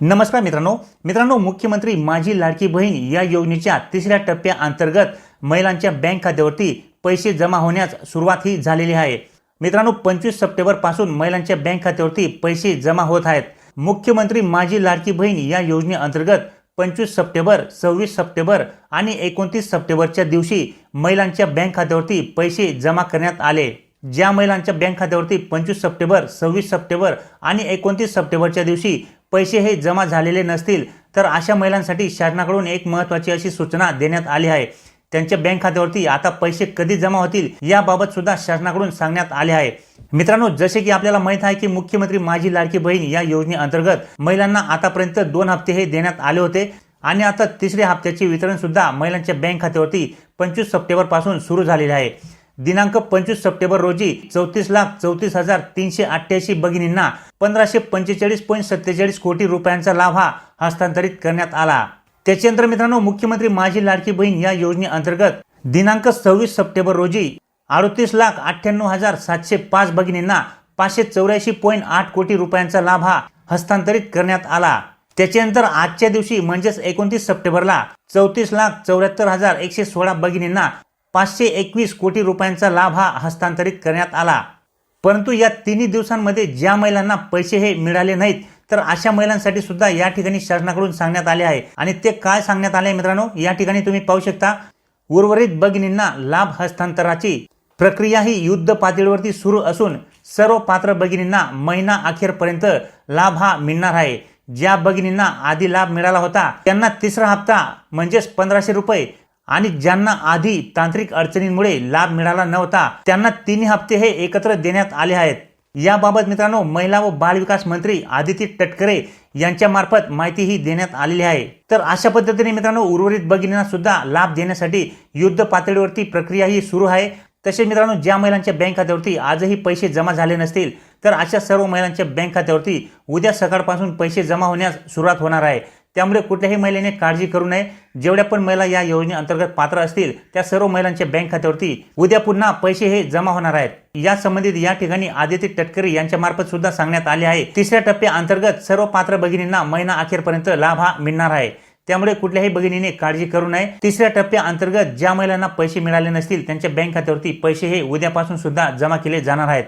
नमस्कार मित्रांनो. मित्रांनो मुख्यमंत्री माझी लाडकी बहीण या योजनेच्या तिसऱ्या टप्प्याअंतर्गत महिलांच्या बँक खात्यावरती पैसे जमा होण्यास सुरुवात ही झालेली आहे. मित्रांनो पंचवीस सप्टेंबरपासून महिलांच्या बँक खात्यावरती पैसे जमा होत आहेत. मुख्यमंत्री माझी लाडकी बहीण या योजनेअंतर्गत पंचवीस सप्टेंबर सव्वीस सप्टेंबर आणि एकोणतीस सप्टेंबरच्या दिवशी महिलांच्या बँक खात्यावरती पैसे जमा करण्यात आले. ज्या महिलांच्या बँक खात्यावरती पंचवीस सप्टेंबर सव्वीस सप्टेंबर आणि एकोणतीस सप्टेंबरच्या दिवशी पैसे हे जमा झालेले नसतील तर अशा महिलांसाठी शासनाकडून एक महत्त्वाची अशी सूचना देण्यात आली आहे. त्यांच्या बँक खात्यावरती आता पैसे कधी जमा होतील याबाबत सुद्धा शासनाकडून सांगण्यात आले आहे. मित्रांनो जसे की आपल्याला माहीत आहे की मुख्यमंत्री माझी लाडकी बहीण या योजनेअंतर्गत महिलांना आतापर्यंत दोन हप्ते हे देण्यात आले होते आणि आता तिसऱ्या हप्त्याचे वितरण सुद्धा महिलांच्या बँक खात्यावरती पंचवीस सप्टेंबरपासून सुरू झालेले आहे. दिनांक पंचवीस सप्टेंबर रोजी चौतीस लाख चौतीस हजार तीनशे अठ्ठ्याऐंशी भगिनींना पंधराशे पंचेचाळीस पॉईंट सत्तेचाळीस कोटी रुपयांचा लाभ हा हस्तांतरित करण्यात आला. त्याच्यानंतर मित्रांनो मुख्यमंत्री माझी लाडकी बहीण या योजनेअंतर्गत दिनांक सव्वीस सप्टेंबर रोजी अडतीस लाख अठ्ठ्याण्णव हजार सातशे पाच भगिनींना पाचशे चौऱ्याऐंशी पॉईंट आठ कोटी रुपयांचा लाभ हा हस्तांतरित करण्यात आला. त्याच्यानंतर आजच्या दिवशी म्हणजेच एकोणतीस सप्टेंबरला चौतीस लाख चौऱ्याहत्तर हजार एकशे सोळा भगिनींना पाचशे एकवीस कोटी रुपयांचा लाभ हा हस्तांतरित करण्यात आला. परंतु या तिन्ही दिवसांमध्ये ज्या महिलांना पैसे हे मिळाले नाहीत तर अशा महिलांसाठी सुद्धा या ठिकाणी शासनाकडून सांगण्यात आले आहे. आणि ते काय सांगण्यात आले आहे मित्रांनो? या ठिकाणी तुम्ही पाहू शकता उर्वरित भगिनींना लाभ हस्तांतराची प्रक्रिया ही युद्ध पातळीवरती सुरू असून सर्व पात्र भगिनींना महिना अखेरपर्यंत लाभ हा मिळणार आहे. ज्या भगिनींना आधी लाभ मिळाला होता त्यांना तिसरा हप्ता म्हणजेच पंधराशे रुपये आणि ज्यांना आधी तांत्रिक अडचणींमुळे लाभ मिळाला नव्हता त्यांना तिन्ही हप्ते हे एकत्र देण्यात आले आहेत. याबाबत मित्रांनो महिला व बालविकास मंत्री आदिती तटकरे यांच्यामार्फत माहिती ही देण्यात आलेली आहे. तर अशा पद्धतीने मित्रांनो उर्वरित भगिनींना सुद्धा लाभ देण्यासाठी युद्ध पातळीवरती प्रक्रिया ही सुरू आहे. तसेच मित्रांनो ज्या महिलांच्या बँक खात्यावरती आजही पैसे जमा झाले नसतील तर अशा सर्व महिलांच्या बँक खात्यावरती उद्या सकाळपासून पैसे जमा होण्यास सुरुवात होणार आहे. त्यामुळे कुठल्याही महिलेने काळजी करू नये. जेवढ्या पण महिला या योजनेअंतर्गत पात्र असतील त्या सर्व महिलांच्या बँक खात्यावरती उद्या पुन्हा पैसे हे जमा होणार आहेत. या संबंधित या ठिकाणी आदित्य टटकरी यांच्या मार्फत सुद्धा सांगण्यात आले आहे. तिसऱ्या टप्प्याअंतर्गत सर्व पात्र भगिनींना महिना अखेरपर्यंत लाभ हा मिळणार आहे. त्यामुळे कुठल्याही भगिनीने काळजी करू नये. तिसऱ्या टप्प्याअंतर्गत ज्या महिलांना पैसे मिळाले नसतील त्यांच्या बँक खात्यावरती पैसे हे उद्यापासून सुद्धा जमा केले जाणार आहेत.